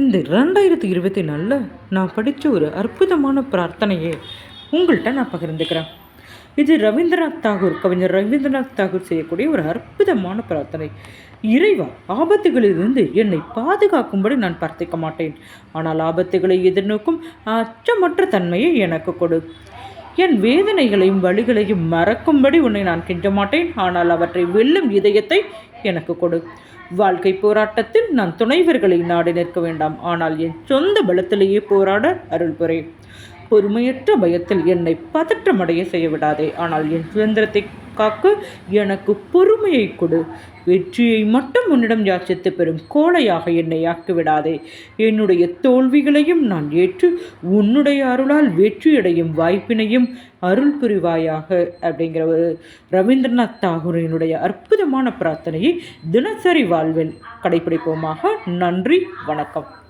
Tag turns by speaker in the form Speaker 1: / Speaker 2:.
Speaker 1: இந்த ரெண்டாயிரத்தி இருபத்தி நாலில் நான் படித்த ஒரு அற்புதமான பிரார்த்தனையை உங்கள்கிட்ட நான் பகிர்ந்துக்கிறேன். இது ரவீந்திரநாத் தாகூர் கவிஞர் ரவீந்திரநாத் தாகூர் செய்யக்கூடிய ஒரு அற்புதமான பிரார்த்தனை. இறைவா ஆபத்துகளிலிருந்து என்னை பாதுகாக்கும்படி நான் பிரார்த்திக்க மாட்டேன். ஆனால் ஆபத்துகளை எதிர்நோக்கும் அச்சமற்ற தன்மையை எனக்கு கொடு. என் வேதனைகளையும் வழிகளையும் மறக்கும்படி உன்னை நான் கெஞ்ச மாட்டேன் ஆனால் அவற்றை வெல்லும் இதயத்தை எனக்கு கொடு. வாழ்க்கை போராட்டத்தில் நான் துணைவர்களை நாடி நிற்க வேண்டாம். ஆனால் என் சொந்த பலத்திலேயே போராட அருள் புரே பொறுமையற்ற பயத்தில் என்னை பதற்றமடைய செய்ய விடாதே ஆனால் என் சுதந்திரத்தை காக்க எனக்கு பொறுமையை கொடு. வெற்றியை மட்டும் உன்னிடம் யாச்சித்து பெறும் கோழையாக என்னை ஆக்கிவிடாதே. என்னுடைய தோல்விகளையும் நான் ஏற்று உன்னுடைய அருளால் வெற்றியடையும் வாய்ப்பினையும் அருள் புரிவாயாக அப்படிங்கிற ஒரு ரவீந்திரநாத் தாகூரினுடைய அற்புதமான பிரார்த்தனையை தினசரி வாழ்வில் கடைபிடிப்போமாக நன்றி வணக்கம்.